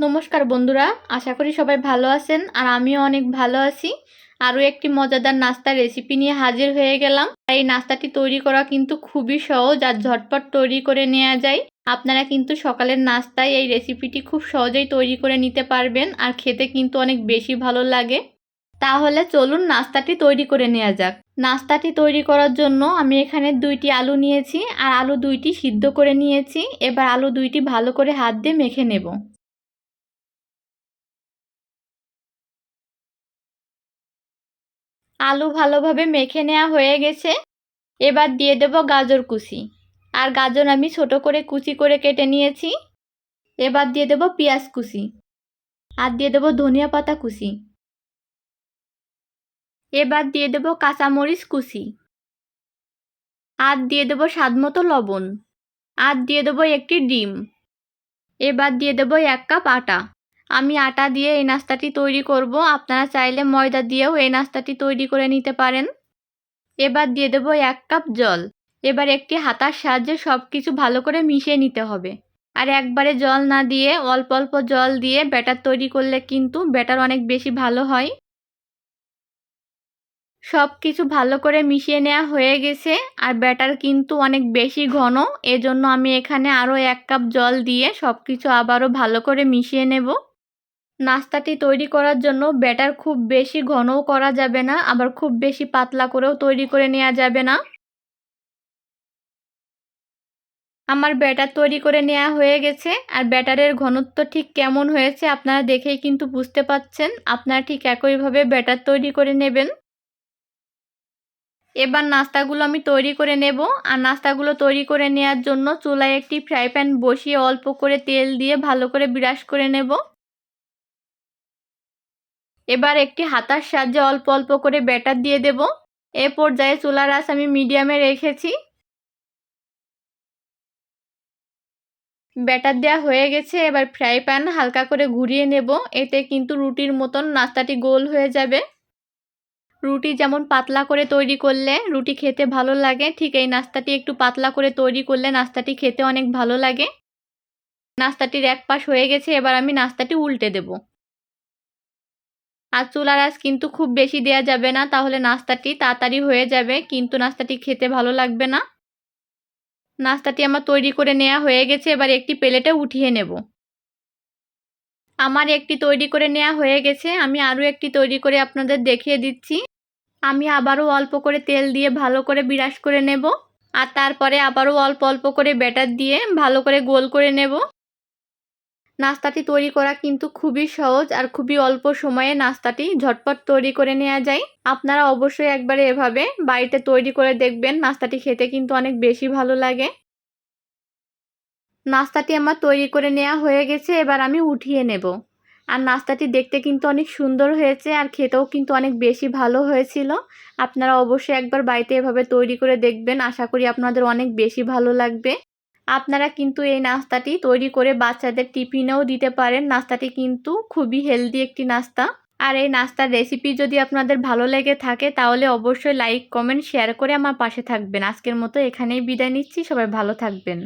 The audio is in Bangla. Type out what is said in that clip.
নমস্কার বন্ধুরা, আশা করি সবাই ভালো আছেন আর আমিও অনেক ভালো আছি। আরও একটি মজাদার নাস্তার রেসিপি নিয়ে হাজির হয়ে গেলাম। এই নাস্তাটি তৈরি করা কিন্তু খুবই সহজ আর ঝটপট তৈরি করে নেওয়া যায়। আপনারা কিন্তু সকালের নাস্তায় এই রেসিপিটি খুব সহজেই তৈরি করে নিতে পারবেন আর খেতে কিন্তু অনেক বেশি ভালো লাগে। তাহলে চলুন নাস্তাটি তৈরি করে নেওয়া যাক। নাস্তাটি তৈরি করার জন্য আমি এখানে দুইটি আলু নিয়েছি আর আলু দুইটি সিদ্ধ করে নিয়েছি। এবার আলু দুইটি ভালো করে হাত দিয়ে মেখে নেব। আলু ভালোভাবে মেখে নেওয়া হয়ে গেছে। এবার দিয়ে দেব গাজর কুচি। আর গাজর আমি ছোট করে কুচি করে কেটে নিয়েছি। এবার দিয়ে দেব পেঁয়াজ কুচি। আর দিয়ে দেব ধনিয়া পাতা কুচি। এবার দিয়ে দেব কাঁচামরিচ কুচি। আর দিয়ে দেব স্বাদ মতো লবণ। আর দিয়ে দেবো একটি ডিম। এবার দিয়ে দেবো এক কাপ আটা। আমি আটা দিয়ে এই নাস্তাটি তৈরি করব। আপনারা চাইলে ময়দা দিয়েও এই নাস্তাটি তৈরি করে নিতে পারেন। এবার দিয়ে দেবো এক কাপ জল। এবার একটি হাতার সাহায্যে সব কিছু ভালো করে মিশিয়ে নিতে হবে। আর একবারে জল না দিয়ে অল্প অল্প জল দিয়ে ব্যাটার তৈরি করলে কিন্তু ব্যাটার অনেক বেশি ভালো হয়। সব কিছু ভালো করে মিশিয়ে নেওয়া হয়ে গেছে আর ব্যাটার কিন্তু অনেক বেশি ঘন। এজন্য আমি এখানে আরও এক কাপ জল দিয়ে সব কিছু আবারও ভালো করে মিশিয়ে নেব। নাস্তাটি তৈরি করার জন্য ব্যাটার খুব বেশি ঘনও করা যাবে না, আবার খুব বেশি পাতলা করেও তৈরি করে নেওয়া যাবে না। আমার ব্যাটার তৈরি করে নেওয়া হয়ে গেছে, আর ব্যাটারের ঘনত্ব ঠিক কেমন হয়েছে আপনারা দেখেই কিন্তু বুঝতে পাচ্ছেন। আপনারা ঠিক একইভাবে ব্যাটার তৈরি করে নেবেন। এবার নাস্তাগুলো আমি তৈরি করে নেব, আর নাস্তাগুলো তৈরি করে নেওয়ার জন্য চুলায় একটি ফ্রাই প্যান বসিয়ে অল্প করে তেল দিয়ে ভালো করে বিরাস করে নেব। এবার একটি হাতার সাহায্যে অল্প অল্প করে ব্যাটার দিয়ে দেব। এ পর্যায়ে চুলার আস আমি মিডিয়ামে রেখেছি। ব্যাটার দেওয়া হয়ে গেছে, এবার ফ্রাই প্যান হালকা করে ঘুরিয়ে নেব। এতে কিন্তু রুটির মতন নাস্তাটি গোল হয়ে যাবে। রুটি যেমন পাতলা করে তৈরি করলে রুটি খেতে ভালো লাগে, ঠিক এই নাস্তাটি একটু পাতলা করে তৈরি করলে নাস্তাটি খেতে অনেক ভালো লাগে। নাস্তাটির এক পাশ হয়ে গেছে, এবার আমি নাস্তাটি উল্টে দেব। আর চুলার আঁচ কিন্তু খুব বেশি দেয়া যাবে না, তাহলে নাস্তাটি তাড়াতাড়ি হয়ে যাবে, কিন্তু নাস্তাটি খেতে ভালো লাগবে না। নাস্তাটি আমার তৈরি করে নেওয়া হয়ে গেছে, এবার একটি প্লেটে উঠিয়ে নেব। আমার একটি তৈরি করে নেওয়া হয়ে গেছে, আমি আরও একটি তৈরি করে আপনাদের দেখিয়ে দিচ্ছি। আমি আবারও অল্প করে তেল দিয়ে ভালো করে বিরাস করে নেব, আর তারপরে আবারও অল্প অল্প করে ব্যাটার দিয়ে ভালো করে গোল করে নেব। নাস্তাটি তৈরি করা কিন্তু খুবই সহজ আর খুবই অল্প সময়ে নাস্তাটি ঝটপট তৈরি করে নেওয়া যায়। আপনারা অবশ্যই একবারে এভাবে বাড়িতে তৈরি করে দেখবেন, নাস্তাটি খেতে কিন্তু অনেক বেশি ভালো লাগে। নাস্তাটি আমার তৈরি করে নেওয়া হয়ে গেছে, এবার আমি উঠিয়ে নেব। আর নাস্তাটি দেখতে কিন্তু অনেক সুন্দর হয়েছে আর খেতেও কিন্তু অনেক বেশি ভালো হয়েছিল। আপনারা অবশ্যই একবার বাড়িতে এভাবে তৈরি করে দেখবেন, আশা করি আপনাদের অনেক বেশি ভালো লাগবে। আপনারা কিন্তু এই নাস্তাটি তৈরি করে বাচ্চাদের টিফিনেও দিতে পারেন। নাস্তাটি কিন্তু খুবই হেলদি একটি নাস্তা। আর এই নাস্তার রেসিপি যদি আপনাদের ভালো লেগে থাকে, তাহলে অবশ্যই লাইক, কমেন্ট, শেয়ার করে আমার পাশে থাকবেন। আজকের মতো এখানেই বিদায় নিচ্ছি। সবাই ভালো থাকবেন।